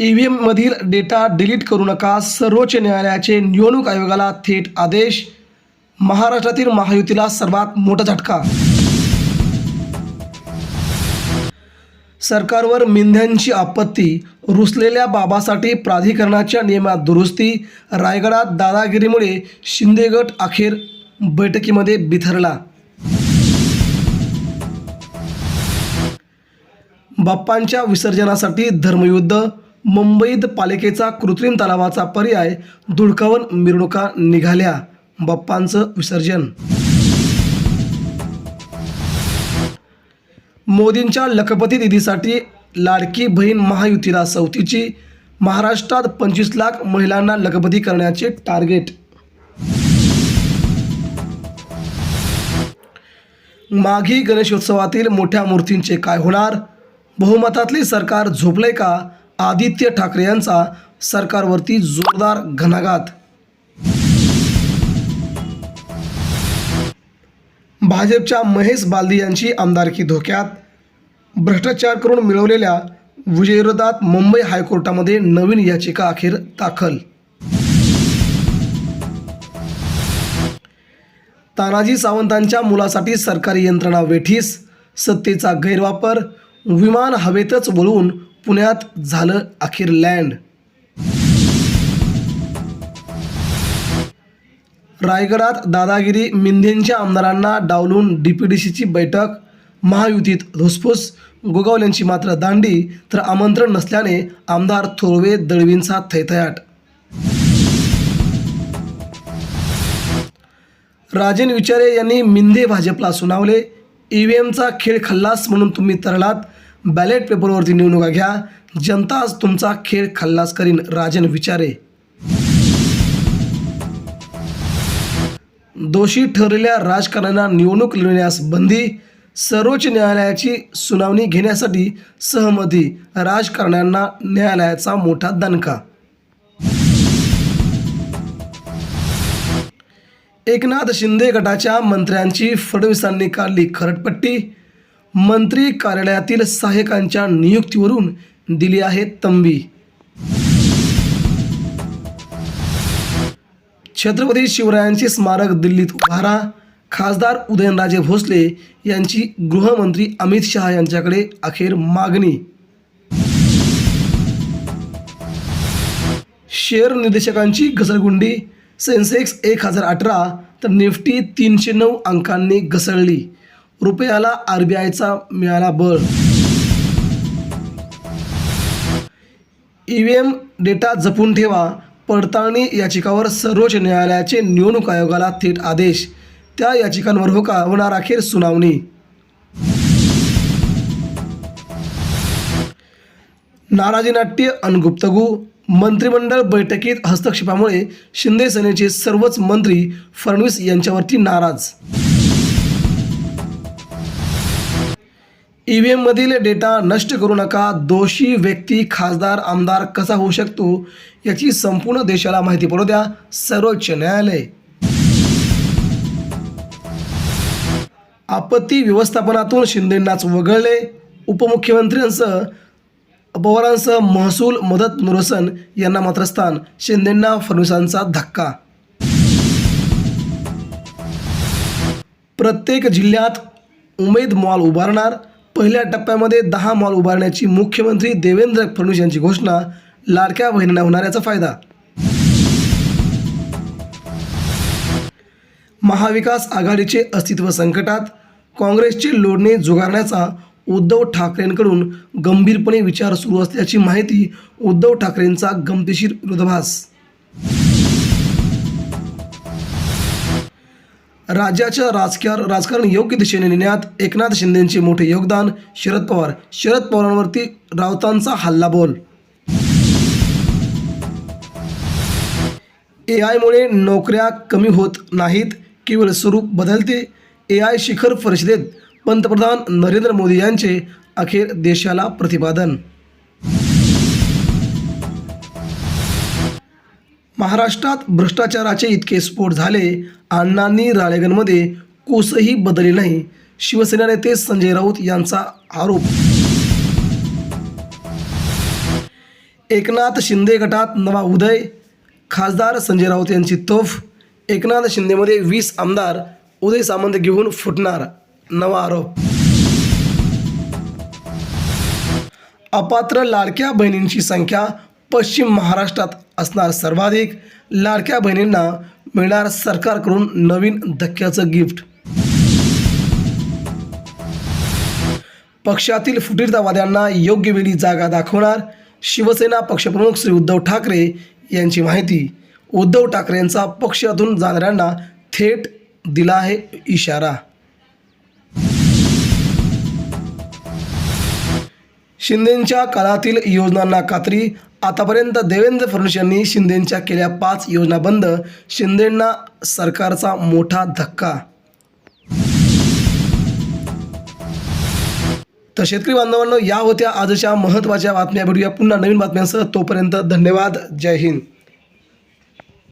E V एममधील data delete करू नका. सर्वोच्च न्यायालयाचे निवडणूक आयोगाला थेट आदेश. महाराष्ट्रातील महायुतीला सर्वात मोठा झटका. सरकारवर मिंध्यांची आपत्ती. रुसलेल्या बाबासाठी प्राधिकरणाच्या नियमात दुरुस्ती. रायगडात दादागिरीमुळे शिंदेगट अखेर बैठकीमध्ये बिथरला. बाप्पांच्या विसर्जनासाठी धर्मयुद्ध. मुंबईत पालिकेचा कृत्रिम तलावाचा पर्याय धुडकावून मिरवणुका निघाल्या. बाप्पांचं विसर्जन. मोदींच्या लखपती निधीसाठी लाडकी बहीण महायुतीला सवतीची महाराष्ट्रात पंचवीस लाख महिलांना लखपती करण्याचे टार्गेट. माघी गणेशोत्सवातील मोठ्या मूर्तींचे काय होणार? बहुमतातले सरकार झोपले का? आदित्य ठाकरे यांचा सरकारवरती जोरदार घणाघात. भाजपच्या महेश बालदी यांची आमदारकी धोक्यात. भ्रष्टाचार करून मिळवलेल्या विजयविरोधात मुंबई हायकोर्टामध्ये नवीन याचिका अखेर दाखल. तानाजी सावंतांच्या मुलासाठी सरकारी यंत्रणा वेठीस. सत्तेचा गैरवापर. विमान हवेतच वळून पुण्यात झालं अखेर लँड. रायगडात दादागिरी मिंधेंच्या आमदारांना डावलून डी पी डी सीची बैठक. महायुतीत धुसफूस. गोगावल्यांची मात्र दांडी तर आमंत्रण नसल्याने आमदार थोरवे दळवींचा थैथयाट. राजन विचारे यांनी मिंधे भाजपला सुनावले. ई व्ही एमचा खेळ खल्लास म्हणून तुम्ही तरलात. बॅलेट पेपरवरती निवडणुका घ्या. जनता आज तुमचा खेळ खल्लास करीन राजन विचारे. दोषी ठरलेल्या राजकारण्यांना निवडणूक लढण्यास बंदी सर्वोच्च न्यायालयाची सुनावणी घेण्यासाठी सहमती राजकारण्यांना न्यायालयाचा मोठा दणका. एकनाथ शिंदे गटाच्या मंत्र्यांची फडणवीसांनी काढली खरटपट्टी. मंत्री कार्यालयातील सहाय्यकांच्या नियुक्तीवरून दिली आहे तंबी. छत्रपती शिवरायांचे स्मारक दिल्लीत उभारा. खासदार उदयनराजे भोसले यांची गृहमंत्री अमित शहा यांच्याकडे अखेर मागणी. शेअर निर्देशकांची घसरगुंडी. सेन्सेक्स एक हजार अठरा तर निफ्टी तीनशे नऊ अंकांनी घसरली. रुपयाला आर बी आयचा मिळाला बळ. ई एम डेटा जपून ठेवा. पडताळणी याचिकावर सर्वोच्च न्यायालयाचे निवडणूक आयोगाला थेट आदेश. त्या याचिकांवर होका होणार अखेर सुनावणी. नाराजीनाट्य नाट्य गुप्तगू. मंत्रिमंडळ बैठकीत हस्तक्षेपामुळे शिंदे सेनेचे सर्वच मंत्री फडणवीस यांच्यावरती नाराज. ई व्ही एममधील डेटा नष्ट करू नका. दोषी व्यक्ती खासदार आमदार कसा होऊ शकतो याची संपूर्ण देशाला माहिती पडू द्या. सर्वोच्च न्यायालय. आपत्ती व्यवस्थापनातून शिंदेंनाच वगळले. उपमुख्यमंत्र्यांसह पवारांसह महसूल मदत पुनर्वसन यांना मात्र स्थान शिंदेंना फडणवीसांचा धक्का. प्रत्येक जिल्ह्यात उमेद मॉल उभारणार. पहिल्या टप्प्यामध्ये दहा मॉल उभारण्याची मुख्यमंत्री देवेंद्र फडणवीस यांची घोषणा लाडक्या बहिणींना होणार याचा फायदा. महाविकास आघाडीचे अस्तित्व संकटात काँग्रेसचे लोढणे जुगारण्याचा उद्धव ठाकरेंकडून गंभीरपणे विचार सुरू असल्याची माहिती उद्धव ठाकरेंचा गमतीशीर विरोधाभास. राज्याच्या राजकीय राजकारण योग्य दिशेने नेण्यात एकनाथ शिंदेंचे मोठे योगदान शरद पवार. शरद पवारांवरती राऊतांचा हल्लाबोल ए आयमुळे नोकऱ्या कमी होत नाहीत केवळ स्वरूप बदलते. ए आय शिखर परिषदेत पंतप्रधान नरेंद्र मोदी यांचे अखेर देशाला प्रतिपादन. महाराष्ट्रात भ्रष्टाचाराचे इतके स्फोट झाले अण्णांनी राळेगणमध्ये कोसही बदलली नाही. शिवसेना नेते संजय राऊत यांचा आरोप. एकनाथ शिंदे गटात नवा उदय. खासदार संजय राऊत यांची तोफ. एकनाथ शिंदेमध्ये वीस आमदार. उदय सामंत घेऊन फुटणार नवा आरोप. अपात्र लाडक्या बहिणींची संख्या पश्चिम महाराष्ट्रात असणार. सर्वाधिक लाडक्या बहिणींना मिळणार सरकारकडून नवीन धक्क्याचं गिफ्ट. पक्षातील फुटीरतावाद्यांना योग्य वेळी जागा दाखवणार शिवसेना पक्षप्रमुख श्री उद्धव ठाकरे यांची माहिती. उद्धव ठाकरेंचा पक्षातून जाणाऱ्यांना थेट दिला आहे इशारा. शिंदेंच्या काळातील योजनांना कात्री आतापर्यंत देवेंद्र फडणवीस यांनी शिंदेंच्या केल्या पाच योजना बंद. शिंदेंना सरकारचा मोठा धक्का. तर शेतकरी बांधवांनो या होत्या आजच्या महत्त्वाच्या बातम्या. भेटूया पुन्हा नवीन बातम्यांसह. तोपर्यंत धन्यवाद. जय हिंद.